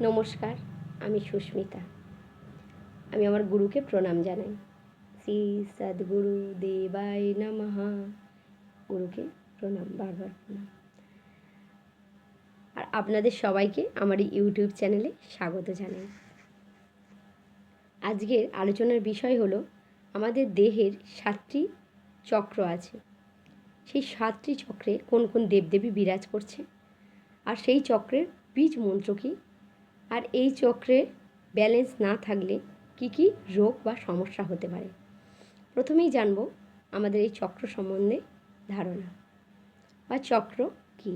নমস্কার, আমি সুস্মিতা। আমি আমার গুরুকে প্রণাম জানাই। শ্রী সদ্গুরু দেবায় নমঃ। গুরুকে প্রণাম বারবার প্রণাম। আর আপনাদের সবাইকে আমার ইউটিউব চ্যানেলে স্বাগত জানাই। আজকের আলোচনার বিষয় হলো, আমাদের দেহের সাতটি চক্র আছে। সেই সাতটি চক্রে কোন কোন দেবদেবী বিরাজ করছে? আর সেই চক্রের বীজ মন্ত্র কী? আর এই চক্রে ব্যালেন্স না থাকলে কি কি রোগ বা সমস্যা হতে পারে? প্রথমেই জানব আমাদের এই চক্র সম্বন্ধে ধারণা। বা চক্র কী?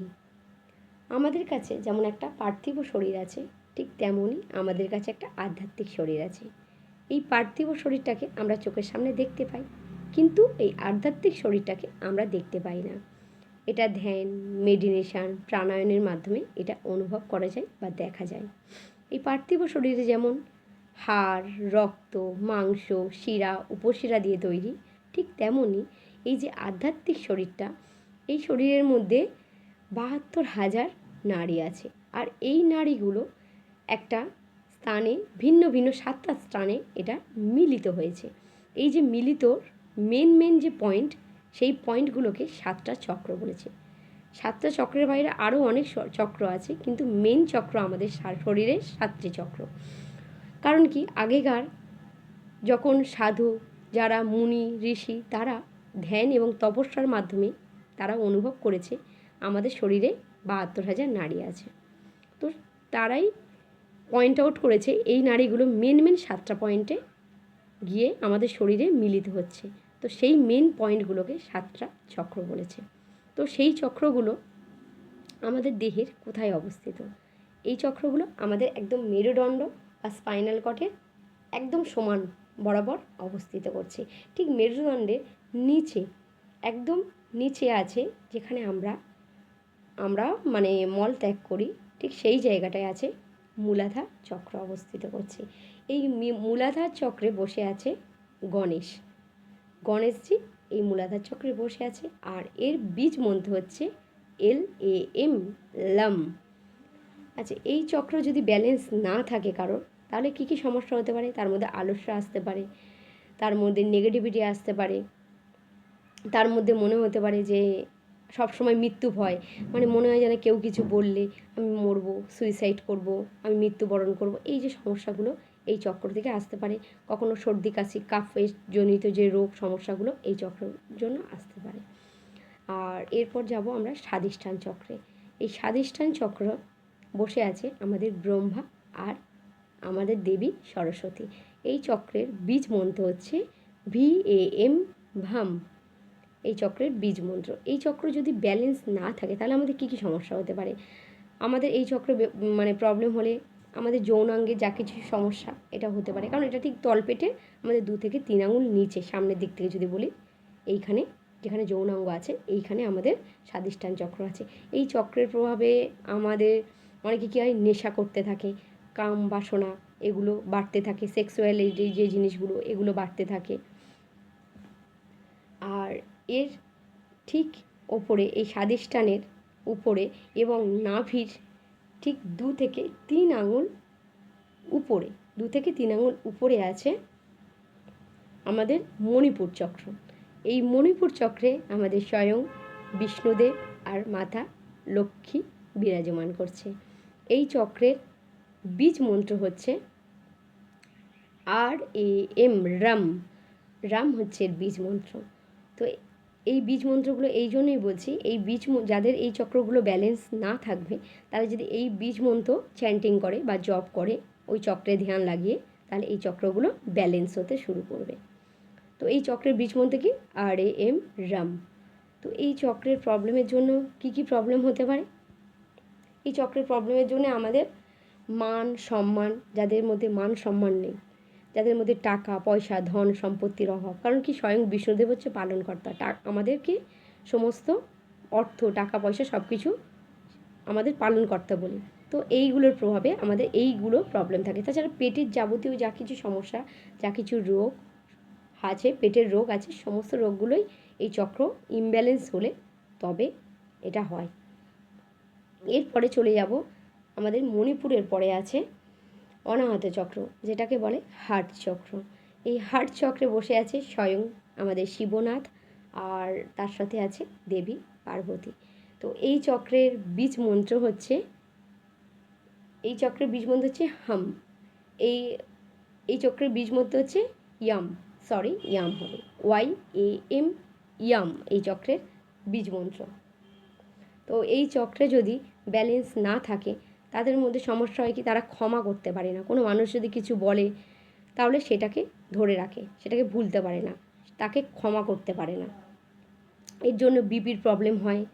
আমাদের কাছে যেমন একটা পার্থিব শরীর আছে, ঠিক তেমনই আমাদের কাছে একটা আধ্যাত্মিক শরীর আছে। এই পার্থিব শরীরটাকে আমরা চোখের সামনে দেখতে পাই, কিন্তু এই আধ্যাত্মিক শরীরটাকে আমরা দেখতে পাই না। এটা ধ্যান মেডিটেশান প্রাণায়ামের মাধ্যমে এটা অনুভব করা যায় বা দেখা যায়। এই পার্থিব শরীরে যেমন হাড়, রক্ত, মাংস, শিরা, উপশিরা দিয়ে তৈরি, ঠিক তেমনই এই যে আধ্যাত্মিক শরীরটা, এই শরীরের মধ্যে বাহাত্তর হাজার নাড়ি আছে। আর এই নাড়িগুলো একটা স্থানে, ভিন্ন ভিন্ন সাতটা স্থানে এটা মিলিত হয়েছে। এই যে মিলিত মেন মেন যে পয়েন্ট সেই পয়েন্টগুলোকে সাতটা চক্র বলেছে। সাতটা চক্রের বাইরে আরও অনেক চক্র আছে, কিন্তু মেন চক্র আমাদের শরীরে সাতটি চক্র। কারণ কি? আগেকার যখন সাধু, যারা মুনি, ঋষি, তারা ধ্যান এবং তপস্যার মাধ্যমে তারা অনুভব করেছে, আমাদের শরীরে বাহাত্তর হাজার নারী আছে। তো তারাই পয়েন্ট আউট করেছে, এই নারীগুলো মেন মেন সাতটা পয়েন্টে গিয়ে আমাদের শরীরে মিলিত হচ্ছে। তো সেই মেন পয়েন্টগুলোকে সাতটা চক্র বলেছে। তো সেই চক্রগুলো আমাদের দেহের কোথায় অবস্থিত? এই চক্রগুলো আমাদের একদম মেরুদণ্ড বা স্পাইনাল কটের একদম সমান বরাবর অবস্থিত করছে। ঠিক মেরুদণ্ডের নিচে, একদম নিচে আছে যেখানে আমরা আমরা মানে মল ত্যাগ করি, ঠিক সেই জায়গাটায় আছে মূলাধার চক্র অবস্থিত করছে। এই মূলাধার চক্রে বসে আছে গণেশ। গণেশজি এই মূলাধার চক্রে বসে আছে আর এর বীজ মন্ত্র হচ্ছে এল এ এম লাম। আচ্ছা এই চক্র যদি ব্যালেন্স না থাকে কারোর, তাহলে কী কী সমস্যা হতে পারে? তার মধ্যে আলস্য আসতে পারে, তার মধ্যে নেগেটিভিটি আসতে পারে, তার মধ্যে মনে হতে পারে যে সব সময় মৃত্যু ভয়। মানে মনে হয় যেন কেউ কিছু বললে, আমি মরবো সুইসাইড করব, আমি মৃত্যুবরণ করব। এই যে সমস্যাগুলো এই চক্র থেকে আসতে পারে। কখনো সর্দি, কাশি কাফের জনিত যে রোগ সমস্যাগুলো এই চক্রের জন্য আসতে পারে। আর এরপর যাব আমরা স্বাধিষ্ঠান চক্রে। এই স্বাধিষ্ঠান চক্র বসে আছে আমাদের ব্রহ্মা আর আমাদের দেবী সরস্বতী। এই চক্রের বীজ মন্ত্র হচ্ছে ভি এ এম ভাম এই চক্রের বীজ মন্ত্র। এই চক্র যদি ব্যালেন্স না থাকে, তাহলে আমাদের কী কী সমস্যা হতে পারে? আমাদের এই চক্র মানে প্রবলেম হলে আমাদের যৌনাঙ্গে যা কিছু সমস্যা, এটা হতে পারে। কারণ এটা ঠিক তলপেটে আমাদের দু থেকে তিন আঙুল নিচে, সামনের দিক থেকে যদি বলি, এইখানে যেখানে যৌনাঙ্গ আছে, এইখানে আমাদের স্বাদিষ্ঠান চক্র আছে। এই চক্রের প্রভাবে আমাদের অনেকে কী হয়, নেশা করতে থাকে, কাম বাসনা এগুলো বাড়তে থাকে সেক্সুয়াল যে জিনিসগুলো এগুলো বাড়তে থাকে। আর এর ঠিক ওপরে, এই স্বাদিষ্ঠানের উপরে এবং নাভির ঠিক দু থেকে তিন আঙুল উপরে, দু থেকে তিন আঙুল উপরে আছে আমাদের মণিপুর চক্র। এই মণিপুর চক্রে আমাদের স্বয়ং বিষ্ণুদেব আর মাতা লক্ষ্মী বিরাজমান করছে। এই চক্রের বীজ মন্ত্র হচ্ছে আর এ এম রাম। রাম হচ্ছে বীজ মন্ত্র। তো এই বীজ মন্ত্রগুলো এই জন্যই বলছি, এই বীজ যাদের এই চক্রগুলো ব্যালেন্স না থাকবে, তারা যদি এই বীজ মন্ত্র চ্যান্টিং করে বা জব করে, ওই চক্রে ধ্যান লাগিয়ে, তাহলে এই চক্রগুলো ব্যালেন্স হতে শুরু করবে। তো এই চক্রের বীজ মন্ত্র কি? আর এ এম রাম তো এই চক্রের প্রবলেমের জন্য কি কি প্রবলেম হতে পারে? এই চক্রের প্রবলেমের জন্য আমাদের মান সম্মান, যাদের মধ্যে মান সম্মান নেই যাদের মধ্যে টাকা, পয়সা, ধন, সম্পত্তির অভাব। কারণ কি? স্বয়ং বিষ্ণুদেব হচ্ছে পালনকর্তা। টা আমাদেরকে সমস্ত অর্থ, টাকা, পয়সা সব কিছু আমাদের পালনকর্তা বলি। তো এইগুলোর প্রভাবে আমাদের এইগুলো প্রবলেম থাকে। তাছাড়া পেটের যাবতীয় যা কিছু সমস্যা, যা কিছু রোগ আছে, পেটের রোগ আছে, সমস্ত রোগগুলোই এই চক্র ইমব্যালেন্স হলে তবে এটা হয়। এরপরে চলে যাব। আমাদের মণিপুরের পরে আছে অনাহত চক্র, যেটাকে বলে হার্ট চক্র। এই হার্ট চক্রে বসে আছে স্বয়ং আমাদের শিবনাথ আর তার সাথে আছে দেবী পার্বতী। তো এই চক্রের বীজ মন্ত্র হচ্ছে, এই চক্রের বীজ মন্ত্র হচ্ছে হাম। এই এই চক্রের বীজ মন্ত্র হচ্ছে ইয়াম সরি ইয়াম হবে। ওয়াই এ এম ইয়াম এই চক্রের বীজ মন্ত্র। তো এই চক্রে যদি ব্যালেন্স না থাকে তাদের মধ্যে সমস্যা হয় কি, তারা ক্ষমা করতে পারে না। কোনো মানুষ যদি কিছু বলে, তাহলে সেটাকে ধরে রাখে, সেটাকে ভুলতে পারে না, তাকে ক্ষমা করতে পারে না। এর জন্য বিপির প্রবলেম হয়।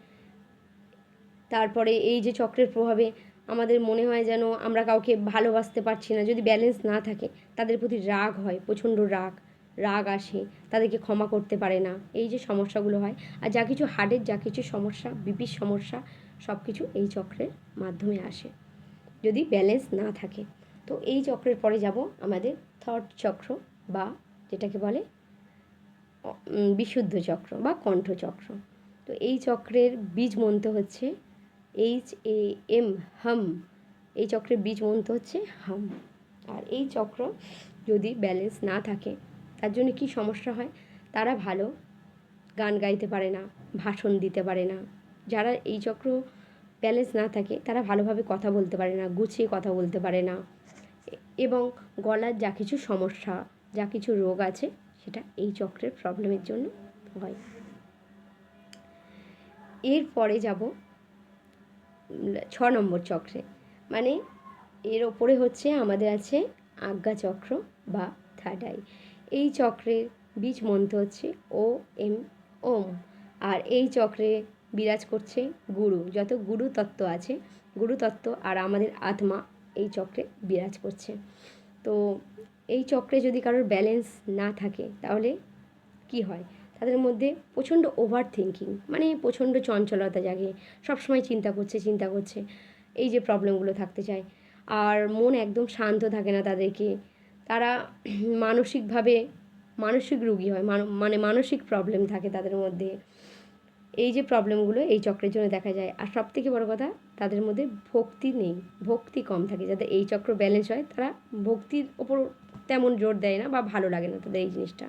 তারপরে এই যে চক্রের প্রভাবে আমাদের মনে হয় যেন আমরা কাউকে ভালোবাসতে পারছি না। যদি ব্যালেন্স না থাকে, তাদের প্রতি রাগ হয়, প্রচণ্ড রাগ রাগ আসে, তাদেরকে ক্ষমা করতে পারে না। এই যে সমস্যাগুলো হয়, আর যা কিছু হার্টের যা কিছু সমস্যা বিপির সমস্যা সব কিছু এই চক্রের মাধ্যমে আসে। যদি ব্যালেন্স না থাকে। তো এই চক্রের পরে যাব আমাদের থার্ড চক্র বা যেটাকে বলে বিশুদ্ধ চক্র বা কণ্ঠ চক্র। তো এই চক্রের বীজ মন্ত্র হচ্ছে এইচ এ এম হাম। এই চক্রের বীজ মন্ত্র হচ্ছে হাম। আর এই চক্র যদি ব্যালেন্স না থাকে, তার জন্য কি সমস্যা হয়? তারা ভালো গান গাইতে পারে না, ভাষণ দিতে পারে না। যারা এই চক্র ব্যালেন্স না থাকে, তারা ভালোভাবে কথা বলতে পারে না, গুছিয়ে কথা বলতে পারে না। এবং গলার যা কিছু সমস্যা, যা কিছু রোগ আছে, সেটা এই চক্রের প্রবলেমের জন্য হয়। এরপরে যাব ছ নম্বর চক্রে। মানে এর ওপরে হচ্ছে আমাদের আছে আজ্ঞা চক্র বা থার্ড আই এই চক্রের বীজ মন্ত্র হচ্ছে ও এম ওম। আর এই চক্রে বিরাজ করছে গুরু, যত গুরু তত্ত্ব আছে, গুরু তত্ত্ব আর আমাদের আত্মা এই চক্রে বিরাজ করছে। তো এই চক্রে যদি কারোর ব্যালেন্স না থাকে, তাহলে কি হয়? তাদের মধ্যে প্রচণ্ড ওভার থিঙ্কিং মানে প্রচণ্ড চঞ্চলতা জাগে। সবসময় চিন্তা করছে চিন্তা করছে, এই যে প্রবলেমগুলো থাকতে চায়। আর মন একদম শান্ত থাকে না তাদেরকে। তারা মানসিকভাবে, মানসিক রুগী হয়, মান- মানে মানসিক প্রবলেম থাকে তাদের মধ্যে। এই যে প্রবলেমগুলো এই চক্রের জন্য দেখা যায়। আর সব থেকে বড় কথা, তাদের মধ্যে ভক্তি নেই, ভক্তি কম থাকে। যাতে এই চক্র ব্যালেন্স হয়, তারা ভক্তির ওপর তেমন জোর দেয় না বা ভালো লাগে না তাদের এই জিনিসটা।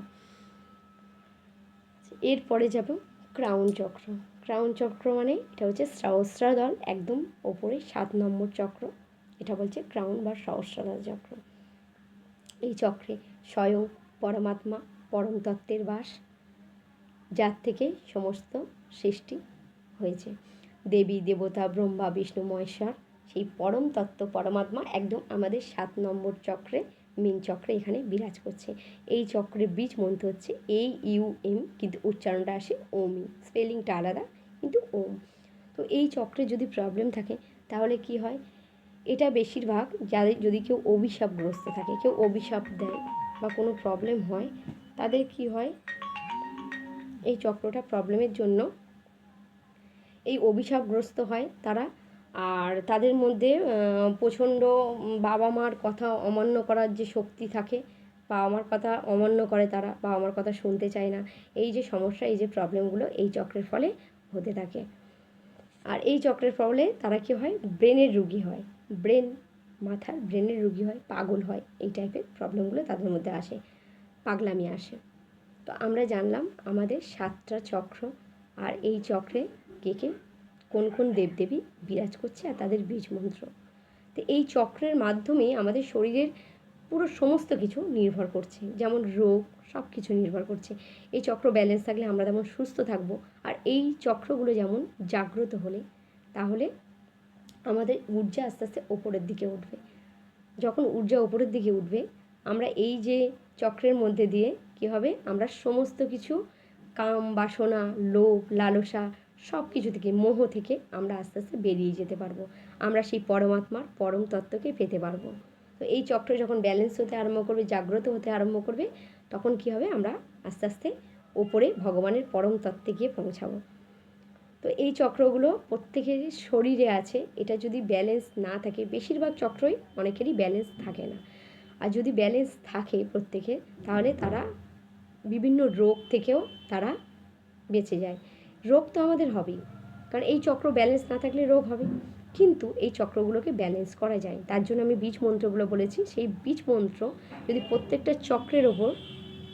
এরপরে যাব ক্রাউন চক্র। ক্রাউন চক্র মানে এটা হচ্ছে সহস্রাদল একদম ওপরে সাত নম্বর চক্র। এটা বলছে ক্রাউন বা সহস্রাদল চক্র। এই চক্রে স্বয়ং পরমাত্মা, পরম তত্ত্বের বাস। যার থেকে সমস্ত সৃষ্টি হয়েছে। দেবী, দেবতা, ব্রহ্মা, বিষ্ণু, মহেশ্বর, সেই পরম তত্ত্ব পরমাত্মা একদম আমাদের সাত নম্বর চক্রে মেন চক্রে এখানে বিরাজ করছে। এই চক্রের বীজ মন্ত্র হচ্ছে এই ইউ এম কিন্তু উচ্চারণটা আসে ওমই স্পেলিংটা আলাদা, কিন্তু ওম। তো এই চক্রে যদি প্রবলেম থাকে, তাহলে কি হয়? এটা বেশিরভাগ যাদের যদি কেউ অভিশাপগ্রস্ত থাকে, কেউ অভিশাপ দেয় বা কোনো প্রবলেম হয়, তাদের কি হয়? এই চক্রটা প্রবলেমের জন্য এই অভিশাপগ্রস্ত হয় তারা। আর তাদের মধ্যে প্রচণ্ড বাবা মার কথা অমান্য করার যে শক্তি থাকে বাবা মার কথা অমান্য করে তারা বাবা মার কথা শুনতে চায় না, এই যে সমস্যা, এই যে প্রবলেমগুলো এই চক্রের ফলে হতে থাকে। আর এই চক্রের ফলে তারা কি হয়? ব্রেনের রুগী হয়। ব্রেন মাথার, ব্রেনের রুগী হয়, পাগল হয়, এই টাইপের প্রবলেমগুলো তাদের মধ্যে আসে, পাগলামি আসে। তো আমরা জানলাম আমাদের সাতটা চক্র আর এই চক্রে কে কে, কোন কোন দেবদেবী বিরাজ করছে আর তাদের বীজ মন্ত্র। তো এই চক্রের মাধ্যমে আমাদের শরীরের পুরো সমস্ত কিছু নির্ভর করছে, যেমন রোগ সব কিছু নির্ভর করছে। এই চক্র ব্যালেন্স থাকলে আমরা তেমন সুস্থ থাকব। আর এই চক্রগুলো যেমন জাগ্রত হলে, তাহলে আমাদের ঊর্জা আস্তে আস্তে ওপরের দিকে উঠবে। যখন ঊর্জা ওপরের দিকে উঠবে, আমরা এই যে চক্রের মধ্যে দিয়ে কী হবে? আমরা সমস্ত কিছু, কাম, বাসনা, লোভ, লালসা সব কিছু থেকে, মোহ থেকে আমরা আস্তে আস্তে বেরিয়ে যেতে পারব। আমরা সেই পরমাত্মার পরম তত্ত্বকে পেতে পারব। তো এই চক্র যখন ব্যালেন্স হতে আরম্ভ করবে, জাগ্রত হতে আরম্ভ করবে, তখন কি হবে? আমরা আস্তে আস্তে ওপরে ভগবানের পরম তত্ত্বে গিয়ে পৌঁছাবো। তো এই চক্রগুলো প্রত্যেকের শরীরে আছে। এটা যদি ব্যালেন্স না থাকে, বেশিরভাগ চক্রই অনেকেরই ব্যালেন্স থাকে না। আর যদি ব্যালেন্স থাকে প্রত্যেকের, তাহলে তারা বিভিন্ন রোগ থেকেও তারা বেঁচে যায়। রোগ তো আমাদের হবেই, কারণ এই চক্র ব্যালেন্স না থাকলে রোগ হবে। কিন্তু এই চক্রগুলোকে ব্যালেন্স করা যায়। তার জন্য আমি বীজ মন্ত্রগুলো বলেছি। সেই বীজ মন্ত্র যদি প্রত্যেকটা চক্রের ওপর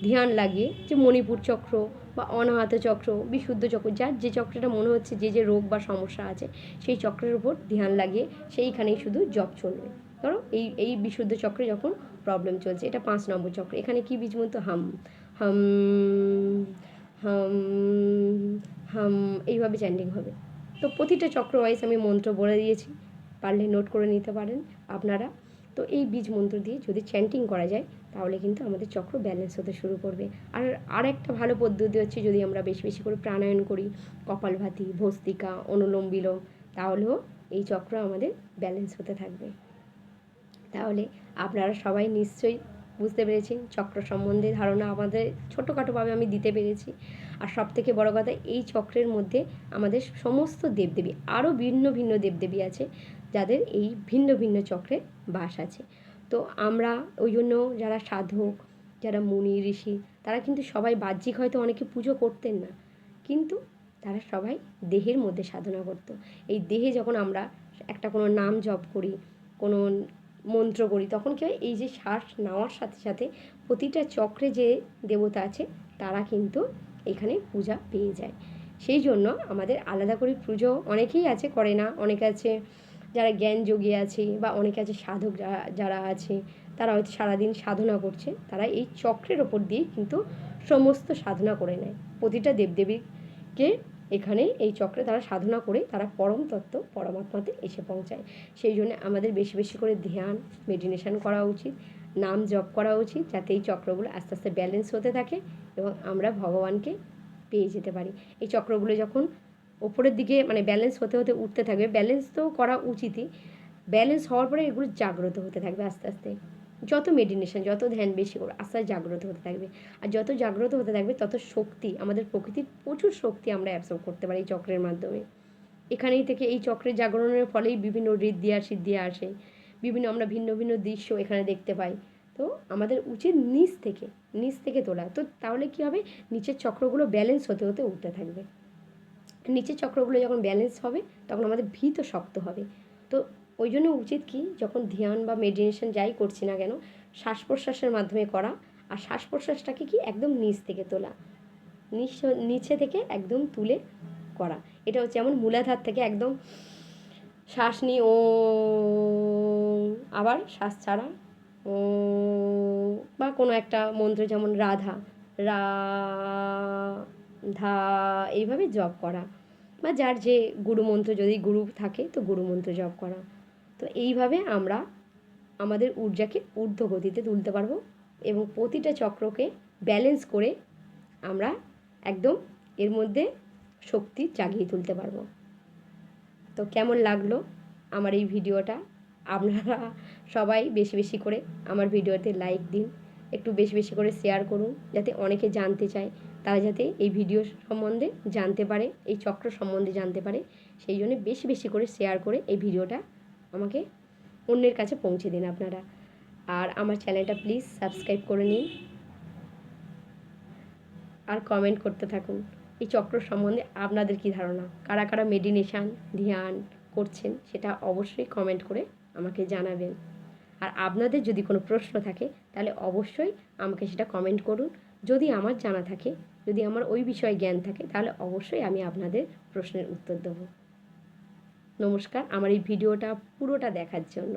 ধ্যান লাগিয়ে, যে মণিপুর চক্র বা অনাহত চক্র, বিশুদ্ধ চক্র, যার যে চক্রটা মনে হচ্ছে যে যে রোগ বা সমস্যা আছে, সেই চক্রের ওপর ধ্যান লাগিয়ে সেইখানেই শুধু জপ চলবে। ধরো এই এই বিশুদ্ধ চক্রে যখন প্রবলেম চলছে, এটা পাঁচ নম্বর চক্র। এখানে কী বীজ মন্ত্র? হাম। হাম হাম হাম, এইভাবে চ্যান্ডিং হবে। তো প্রতিটা চক্র ওয়াইজ আমি মন্ত্র বলে দিয়েছি, পারলে নোট করে নিতে পারেন আপনারা। তো এই বীজ মন্ত্র দিয়ে যদি চ্যান্টিং করা যায়, তাহলে কিন্তু আমাদের চক্র ব্যালেন্স হতে শুরু করবে। আর আর একটা ভালো পদ্ধতি হচ্ছে যদি আমরা বেশি বেশি করে প্রাণায়াম করি, কপালভাতি, ভস্তিকা, অনুলোম বিলোম, তাহলেও এই চক্র আমাদের ব্যালেন্স হতে থাকবে। তাহলে আপনারা সবাই নিশ্চয়ই বুঝতে পেরেছি। চক্র সম্বন্ধে ধারণা আমাদের ছোটোখাটোভাবে আমি দিতে পেরেছি। আর সব থেকে বড় কথা, এই চক্রের মধ্যে আমাদের সমস্ত দেবদেবী, আরও ভিন্ন ভিন্ন দেবদেবী আছে, যাদের এই ভিন্ন ভিন্ন চক্রে বাস আছে। তো আমরা ওই জন্য যারা সাধক, যারা মুনি, ঋষি, তারা কিন্তু সবাই বাহ্যিক হয়তো অনেকে পুজো করতেন না, কিন্তু তারা সবাই দেহের মধ্যে সাধনা করত। এই দেহে যখন আমরা একটা কোনো নাম জপ করি, কোনো মন্ত্র করি। তখন কি হয়, এই যে শ্বাস নেওয়ার সাথে সাথে প্রতিটা চক্রে যে দেবতা আছে, তারা কিন্তু এখানে পূজা পেয়ে যায়। সেই জন্য আমাদের আলাদা করে পুজো অনেকেই আছে, করে না। অনেকে আছে যারা জ্ঞান যোগী আছে বা অনেকে আছে সাধক যারা যারা আছে, তারা হয়তো সারাদিন সাধনা করছে। তারা এই চক্রের ওপর দিয়েই কিন্তু সমস্ত সাধনা করে নেয়। প্রতিটা দেবদেবীকে এখানে এই চক্রে তারা সাধনা করে তারা পরম তত্ত্ব পরমাত্মাতে এসে পৌঁছায়। সেই জন্য আমাদের বেশি বেশি করে ধ্যান মেডিটেশন করা উচিত, নাম জপ করা উচিত যাতে এই চক্রগুলো আস্তে আস্তে ব্যালেন্স হতে থাকে এবং আমরা ভগবানকে পেয়ে যেতে পারি। এই চক্রগুলো যখন ওপরের দিকে মানে ব্যালেন্স হতে হতে উঠতে থাকবে ব্যালেন্স তো করা উচিতই ব্যালেন্স হওয়ার পরে এগুলো জাগ্রত হতে থাকবে আস্তে আস্তে। যত মেডিটেশন যত ধ্যান বেশি করো, আস্তে আস্তে জাগ্রত হতে থাকবে। আর যত জাগ্রত হতে থাকবে, তত শক্তি, আমাদের প্রকৃতির প্রচুর শক্তি আমরা অ্যাবসর্ব করতে পারি চক্রের মাধ্যমে। এখানেই থেকে এই চক্রের জাগরণের ফলেই বিভিন্ন ঋদ্ধি আর সিদ্ধি আসে। বিভিন্ন আমরা ভিন্ন ভিন্ন দৃশ্য এখানে দেখতে পাই। তো আমাদের উচিত নিচ থেকে নিচ থেকে তোলা। তো তাহলে কী হবে? নিচের চক্রগুলো ব্যালেন্স হতে হতে উঠতে থাকবে। নিচের চক্রগুলো যখন ব্যালেন্স হবে, তখন আমাদের ভিত শক্ত হবে। তো ওই জন্য উচিত কি, যখন ধ্যান বা মেডিটেশন যাই করছি না কেন শ্বাস প্রশ্বাসের মাধ্যমে করা আর শ্বাস প্রশ্বাসটাকে কি একদম নিচ থেকে তোলা। নিচ থেকে একদম তুলে করা। এটা হচ্ছে যেমন মূলাধার থেকে একদম শ্বাস নিয়ে ও, আবার শ্বাস ছাড়া, ও, বা কোনো একটা মন্ত্র যেমন রাধা, রা, ধা, এইভাবে জপ করা। বা যার যে গুরু মন্ত্র যদি গুরু থাকে তো গুরু মন্ত্র জপ করা। তো এইভাবে আমরা আমাদের ঊর্জাকে ঊর্ধ্ব গতিতে তুলতে পারব এবং প্রতিটা চক্রকে ব্যালেন্স করে আমরা একদম এর মধ্যে শক্তি জাগিয়ে তুলতে পারব। তো কেমন লাগল আমার এই ভিডিওটা? আপনারা সবাই বেশি বেশি করে আমার ভিডিওতে লাইক দিন, একটু বেশি বেশি করে শেয়ার করুন, যাতে অনেকে জানতে চায়। তারা যাতে এই ভিডিও সম্বন্ধে জানতে পারে, এই চক্র সম্বন্ধে জানতে পারে। সেই জন্য বেশি বেশি করে শেয়ার করে এই ভিডিওটা আমাকে অন্যের কাছে পৌঁছে দিন আপনারা। আর আমার চ্যানেলটা প্লিজ সাবস্ক্রাইব করে নিন। আর কমেন্ট করতে থাকুন, এই চক্র সম্বন্ধে আপনাদের কি ধারণা? কারা কারা মেডিটেশান ধ্যান করছেন সেটা অবশ্যই কমেন্ট করে আমাকে জানাবেন। আর আপনাদের যদি কোনো প্রশ্ন থাকে, তাহলে অবশ্যই আমাকে সেটা কমেন্ট করুন। যদি আমার জানা থাকে, যদি আমার ওই বিষয়ে জ্ঞান থাকে, তাহলে অবশ্যই আমি আপনাদের প্রশ্নের উত্তর দেবো। নমস্কার আমার এই ভিডিওটা পুরোটা দেখার জন্য।